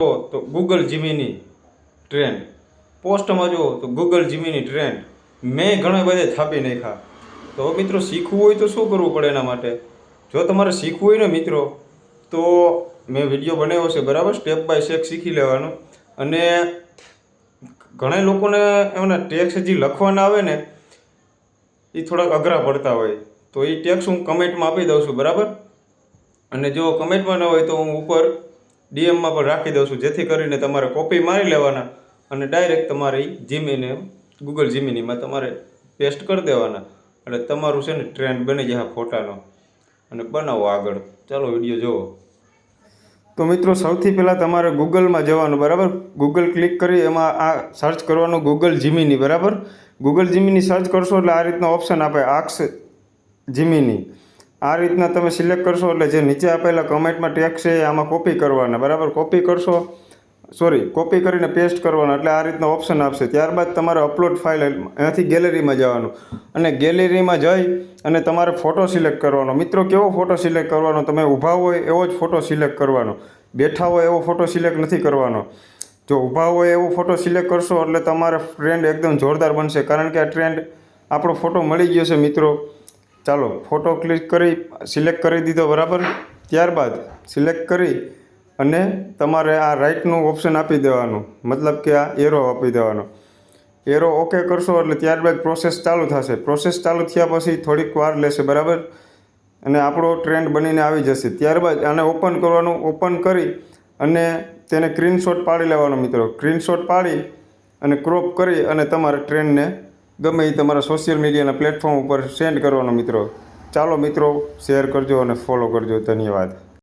જુઓ તો Google જીમીની trend પોસ્ટમાં જુઓ તો ગૂગલ જીમીની ટ્રેન્ડ મેં ઘણા બધે છાપી નાખ્યા. તો મિત્રો શીખવું હોય તો શું કરવું પડે એના માટે? જો તમારે શીખવું હોય ને મિત્રો, તો મેં વીડિયો બનાવ્યો છે, બરાબર? સ્ટેપ બાય સ્ટેપ શીખી લેવાનું. અને ઘણા લોકોને એમના ટેક્સ હજી લખવાના આવે ને એ થોડાક અઘરા પડતા હોય. તો એ ટેક્સ હું કમેન્ટમાં આપી દઉં છું, બરાબર? અને જો કમેન્ટમાં ન હોય તો હું ઉપર ડીએમમાં પણ રાખી દઉં છું. જેથી કરીને તમારે કોપી મારી લેવાના અને ડાયરેક્ટ તમારી જીમીને ગૂગલ જીમીનીમાં તમારે પેસ્ટ કરી દેવાના. એટલે તમારું છે ને ટ્રેન્ડ બની જાય ફોટાનો. અને બનાવો આગળ. ચાલો વીડિયો જુઓ તો મિત્રો, સૌથી પહેલાં તમારે ગૂગલમાં જવાનું, બરાબર? ગૂગલ ક્લિક કરી, એમાં આ સર્ચ કરવાનું ગૂગલ જીમીની બરાબર? ગૂગલ જીમીની સર્ચ કરશો એટલે આ રીતનો ઓપ્શન આપે આક્સ જીમીની આ રીતના તમે સિલેક્ટ કરશો એટલે જે નીચે આપેલા કમેન્ટમાં ટેક્સ છે આમાં કોપી કરવાના. બરાબર? કોપી કરશો સોરી કોપી કરીને પેસ્ટ કરવાનો. એટલે આ રીતનો ઓપ્શન આપશે. ત્યારબાદ તમારે અપલોડ ફાઇલ અહીંયાથી ગેલેરીમાં જવાનું. અને ગેલેરીમાં જઈ અને તમારે ફોટો સિલેક્ટ કરવાનો. મિત્રો, કેવો ફોટો સિલેક્ટ કરવાનો? તમે ઊભા હોય એવો જ ફોટો સિલેક્ટ કરવાનો. બેઠા હોય એવો ફોટો સિલેક્ટ નથી કરવાનો. જો ઊભા હોય એવો ફોટો સિલેક્ટ કરશો એટલે તમારે ટ્રેન્ડ એકદમ જોરદાર બનશે. કારણ કે આ ટ્રેન્ડ આપણો ફોટો મળી ગયો છે, મિત્રો. ચાલો ફોટો ક્લિક કરી સિલેક્ટ કરી દીધો, બરાબર? ત્યારબાદ સિલેક્ટ કરી અને તમારે આ રાઇટનું ઓપ્શન આપી દેવાનું. મતલબ કે આ એરો આપી દેવાનો. એરો ઓકે કરશો એટલે ત્યારબાદ પ્રોસેસ ચાલુ થશે. પ્રોસેસ ચાલુ થયા પછી થોડીક વાર લેશે, બરાબર? અને આપણો ટ્રેન્ડ બનીને આવી જશે. ત્યારબાદ આને ઓપન કરવાનું ઓપન કરી અને તેને સ્ક્રીનશોટ પાડી લેવાનો મિત્રો. સ્ક્રીનશોટ પાડી અને ક્રોપ કરી અને તમારા ટ્રેન્ડને ગમે એ તમારા સોશિયલ મીડિયાના પ્લેટફોર્મ ઉપર સેન્ડ કરવાનો મિત્રો. ચાલો મિત્રો શેર કરજો અને ફોલો કરજો. ધન્યવાદ.